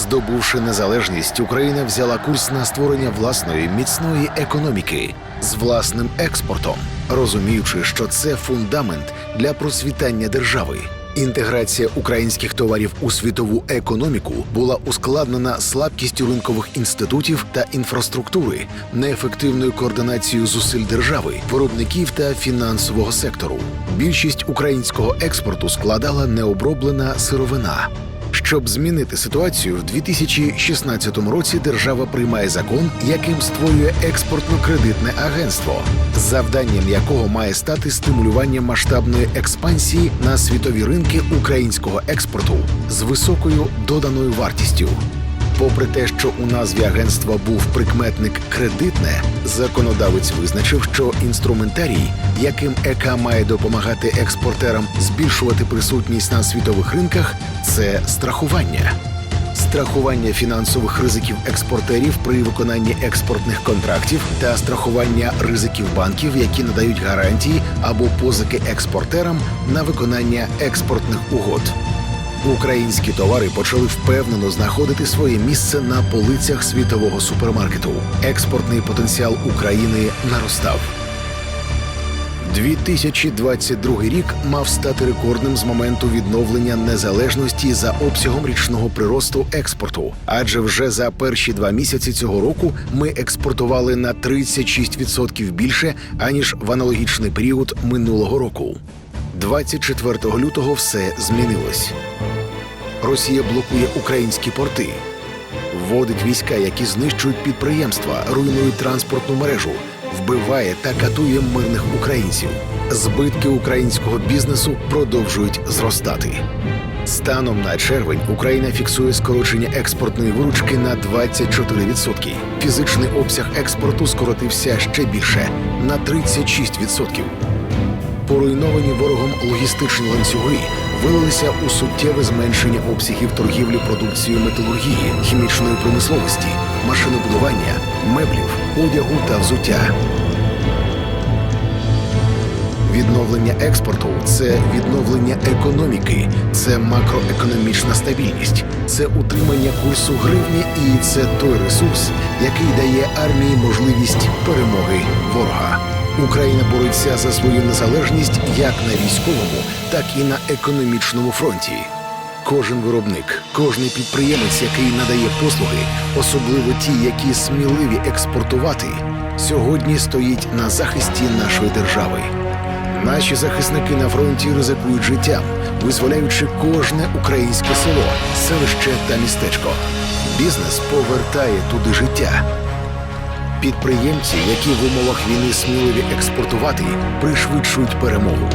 Здобувши незалежність, Україна взяла курс на створення власної міцної економіки з власним експортом, розуміючи, що це фундамент для процвітання держави. Інтеграція українських товарів у світову економіку була ускладнена слабкістю ринкових інститутів та інфраструктури, неефективною координацією зусиль держави, виробників та фінансового сектору. Більшість українського експорту складала необроблена сировина. Щоб змінити ситуацію, в 2016 році держава приймає закон, яким створює експортно-кредитне агентство, завданням якого має стати стимулювання масштабної експансії на світові ринки українського експорту з високою доданою вартістю. Попри те, що у назві агентства був прикметник кредитне, законодавець визначив, що інструментарій, яким ЕК має допомагати експортерам збільшувати присутність на світових ринках, це страхування. Страхування фінансових ризиків експортерів при виконанні експортних контрактів та страхування ризиків банків, які надають гарантії або позики експортерам на виконання експортних угод. Українські товари почали впевнено знаходити своє місце на полицях світового супермаркету. Експортний потенціал України наростав. 2022 рік мав стати рекордним з моменту відновлення незалежності за обсягом річного приросту експорту. Адже вже за перші два місяці цього року ми експортували на 36% більше аніж в аналогічний період минулого року. 24 лютого все змінилось. Росія блокує українські порти, вводить війська, які знищують підприємства, руйнують транспортну мережу, вбиває та катує мирних українців. Збитки українського бізнесу продовжують зростати. Станом на червень Україна фіксує скорочення експортної виручки на 24%. Фізичний обсяг експорту скоротився ще більше на 36%. Поруйновані ворогом логістичні ланцюги вилилися у суттєве зменшення обсягів торгівлі продукцією металургії, хімічної промисловості, машинобудування, меблів, одягу та взуття. Відновлення експорту це відновлення економіки, це макроекономічна стабільність, це утримання курсу гривні, і це той ресурс, який дає армії можливість перемоги ворога. Україна бореться за свою незалежність як на військовому, так і на економічному фронті. Кожен виробник, кожний підприємець, який надає послуги, особливо ті, які сміливі експортувати, сьогодні стоїть на захисті нашої держави. Наші захисники на фронті ризикують життям, визволяючи кожне українське село, селище та містечко. Бізнес повертає туди життя. Підприємці, які в умовах війни сміливі експортувати, пришвидшують перемогу.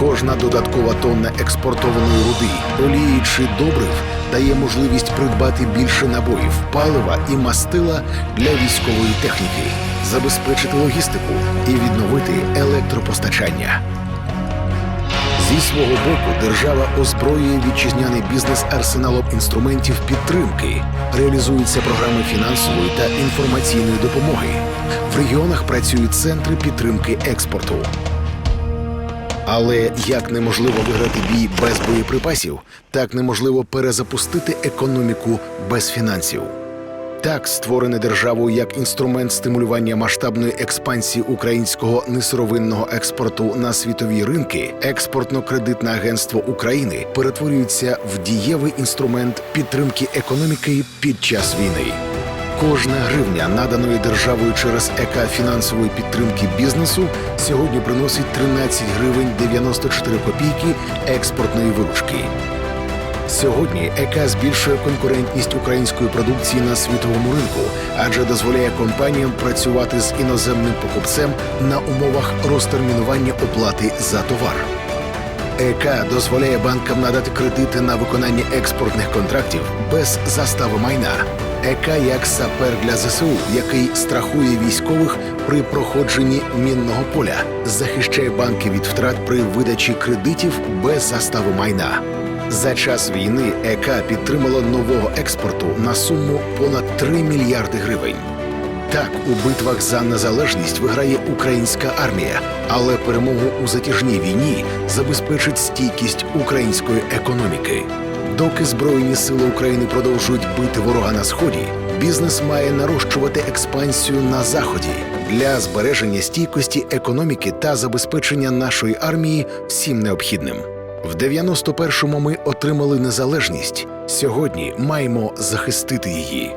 Кожна додаткова тонна експортованої руди, олії чи добрив дає можливість придбати більше набоїв, палива і мастила для військової техніки, забезпечити логістику і відновити електропостачання. Зі свого боку держава озброює вітчизняний бізнес арсеналом інструментів підтримки, реалізуються програми фінансової та інформаційної допомоги. В регіонах працюють центри підтримки експорту. Але як неможливо виграти бій без боєприпасів, так неможливо перезапустити економіку без фінансів. Так, створене державою як інструмент стимулювання масштабної експансії українського несировинного експорту на світові ринки, експортно-кредитне агентство України перетворюється в дієвий інструмент підтримки економіки під час війни. Кожна гривня, наданої державою через ЕК фінансової підтримки бізнесу, сьогодні приносить 13 гривень 94 копійки експортної виручки. Сьогодні ЕК збільшує конкурентність української продукції на світовому ринку, адже дозволяє компаніям працювати з іноземним покупцем на умовах розтермінування оплати за товар. ЕК дозволяє банкам надати кредити на виконання експортних контрактів без застави майна. ЕК як сапер для ЗСУ, який страхує військових при проходженні мінного поля, захищає банки від втрат при видачі кредитів без застави майна. За час війни ЕК підтримала нового експорту на суму понад 3 мільярди гривень. Так, у битвах за незалежність виграє українська армія, але перемогу у затяжній війні забезпечить стійкість української економіки. Доки Збройні сили України продовжують бити ворога на сході, бізнес має нарощувати експансію на заході для збереження стійкості економіки та забезпечення нашої армії всім необхідним. В 91-му ми отримали незалежність. Сьогодні маємо захистити її.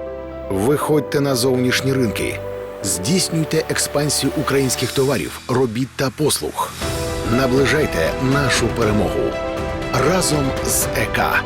Виходьте на зовнішні ринки, здійснюйте експансію українських товарів, робіт та послуг. Наближайте нашу перемогу разом з ЕК